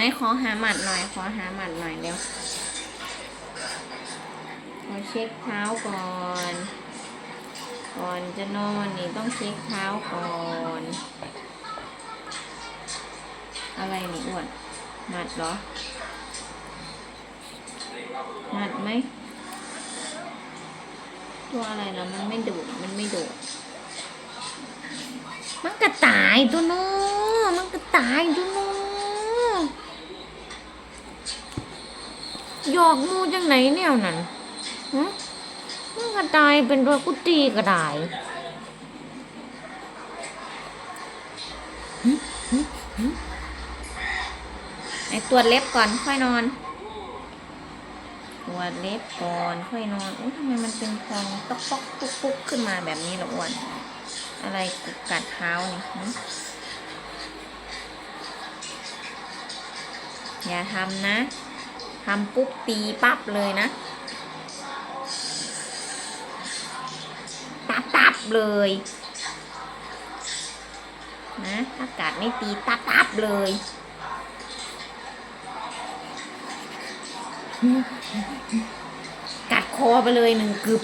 นขอหาหมัดหน่อย ขอหาหมัดหน่อยเร็ว ขอเช็คเท้าก่อน ก่อนจะนอนนี่ต้องเช็คเท้าก่อน อะไรนี่อ้วนหมัดเหรอหมัดไหม ตัวอะไรนะมันไม่ดูดมันไม่ดูดมันกระต่ายตัวนู้มันกระต่ายตัวนู้ หยอกมูจังไหนแนวนั้นฮะมันกระต่ายเป็นตัวกุตีกระต่ายหึหึหึไอตรวจเล็บก่อนค่อยนอน ตรวจเล็บก่อนค่อยนอนอุ้ยทำไมมันเป็นพองต๊อกต๊อกปุ๊กปุ๊กขึ้นมาแบบนี้ละอ้วน อะไรกุกกัดเท้านี่หึอย่าทำนะ ทำปุ๊บตีปั๊บเลยนะ ตับตับเลย นะถ้ากัดไม่ตีตับตับเลยกัดคอไปเลยหนึ่งกึบ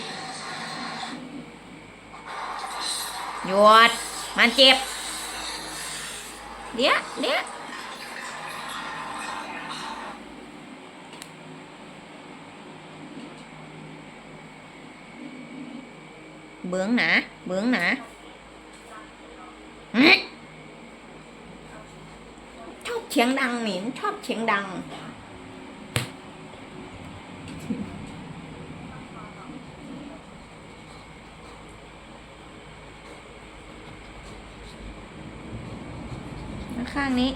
หยดมันเจ็บเดี๋ยวเดี๋ยว เบื้องหนาเบื้องหนาชอบเสียงดังหนิชอบเสียงดังข้างนี้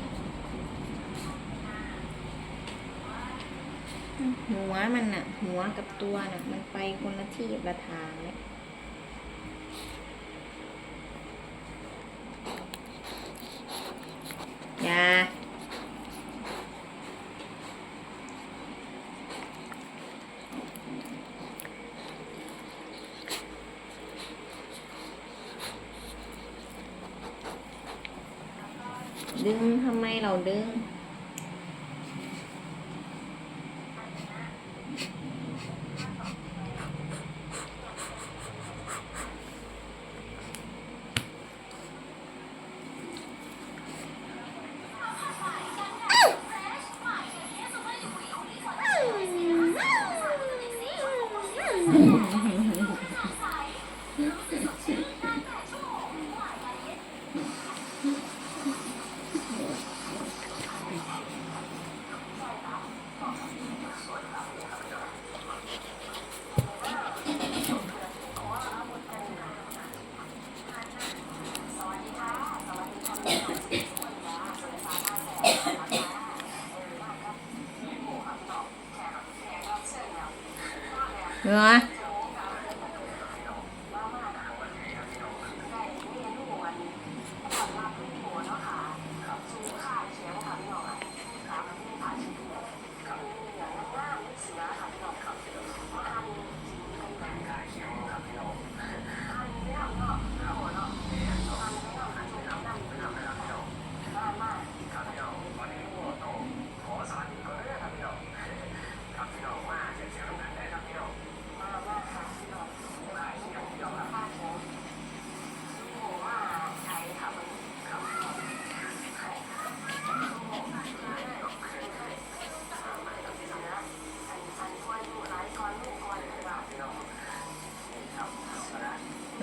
หัวมันน่ะหัวกับตัวน่ะ มันไปคนละที่ละทางเลยอย่า ดึงทำไมเราดึง เหรอ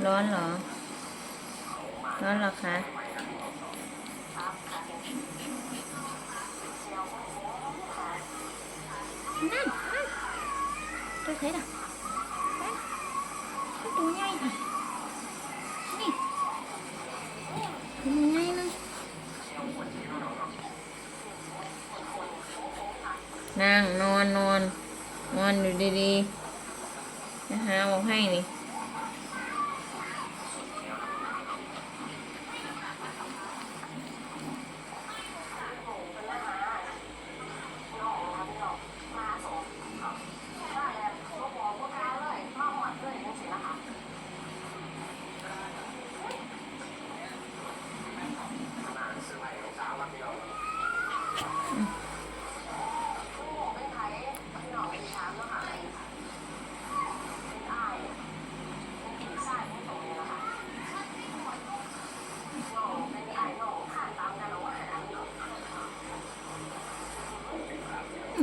ร้อนเหรอ ร้อนเหรอคะ นั่นตัวเซ็ดอะตัวใหญ่ค่ะนี่ตัวใหญ่เลยนั่งนอนนอน นอนอยู่ดีๆนะฮะบอกให้นี่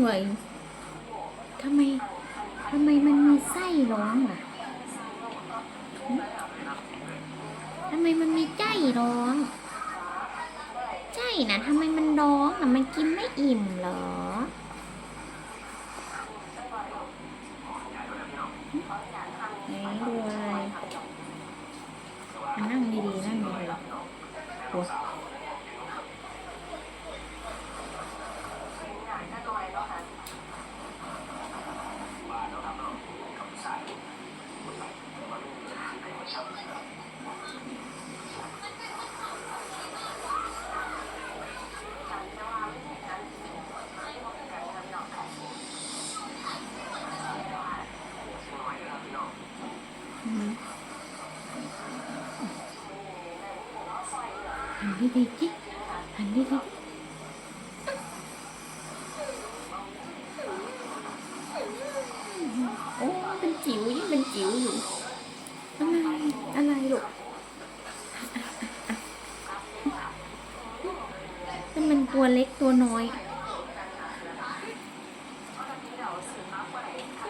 วยทำไมทำไมมันมีไส้ร้องล่ะทำไมมันมีใจร้องใจนะทำไมมันร้องนะมันกินไม่อิ่มเหรอไหนดูอะไรนั่งดีๆนั่งดีๆตัว อืม หันดีดีๆจิหันดีดีโอ้เป็นจิ๋วยิ่งเป็นจิ๋วอยู่อะไรอะไรลูกถ้ามันตัวเล็กตัวน้อย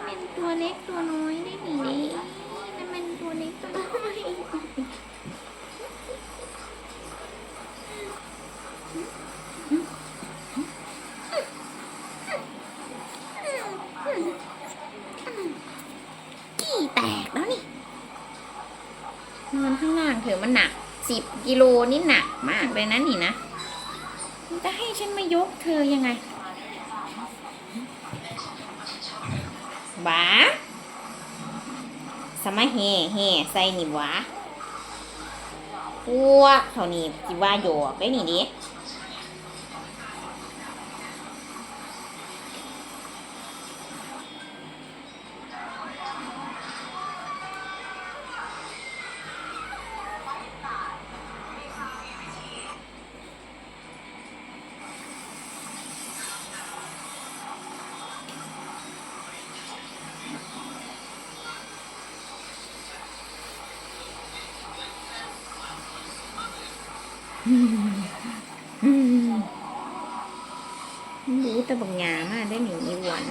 เป็นตัวเล็กตัวน้อยได้หนินั่นมันตัวเล็กตัวน้อย กี่แตกแล้วนี่ นอนข้างล่างเถอะมันหนักสิบ กิโลนี่หนักมากเลยนะนี่นะมันจะให้ฉันมายกเธอยังไงบ้าสมาเฮเฮใส่นี่หวะพวกเขานี่จิว่าโยกได้นี่ดิ อืมรู้แต่บางอย่างมาได้หนีอีวัน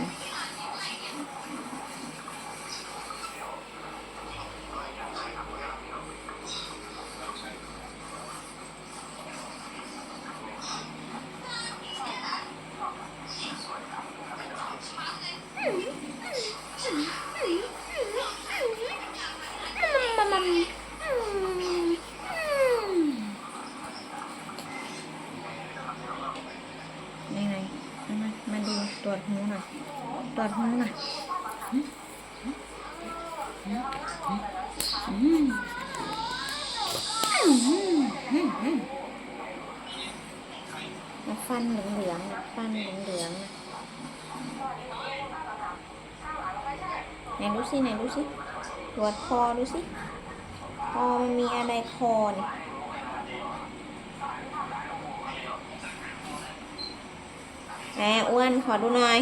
มาดูตรวจหูหน่อยตรวจหูหน่อยมาฟันเหลืองๆนะฟันเหลืองๆนะไหนดูสิไหนดูสิตรวจคอดูสิคอมันมีอะไรคอเนี่ย แหมอ้วนขอดูหน่อย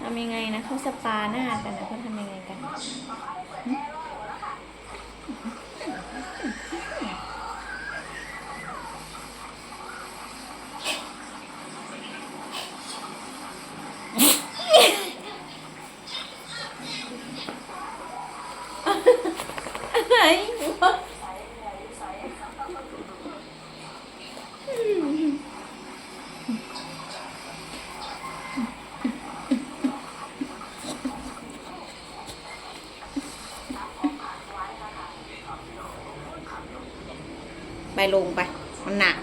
ทำยังไงนะเขาสปาหน้ากันนะเขาทำยังไงกัน หึอะไรวะไปลงไป มันหนัก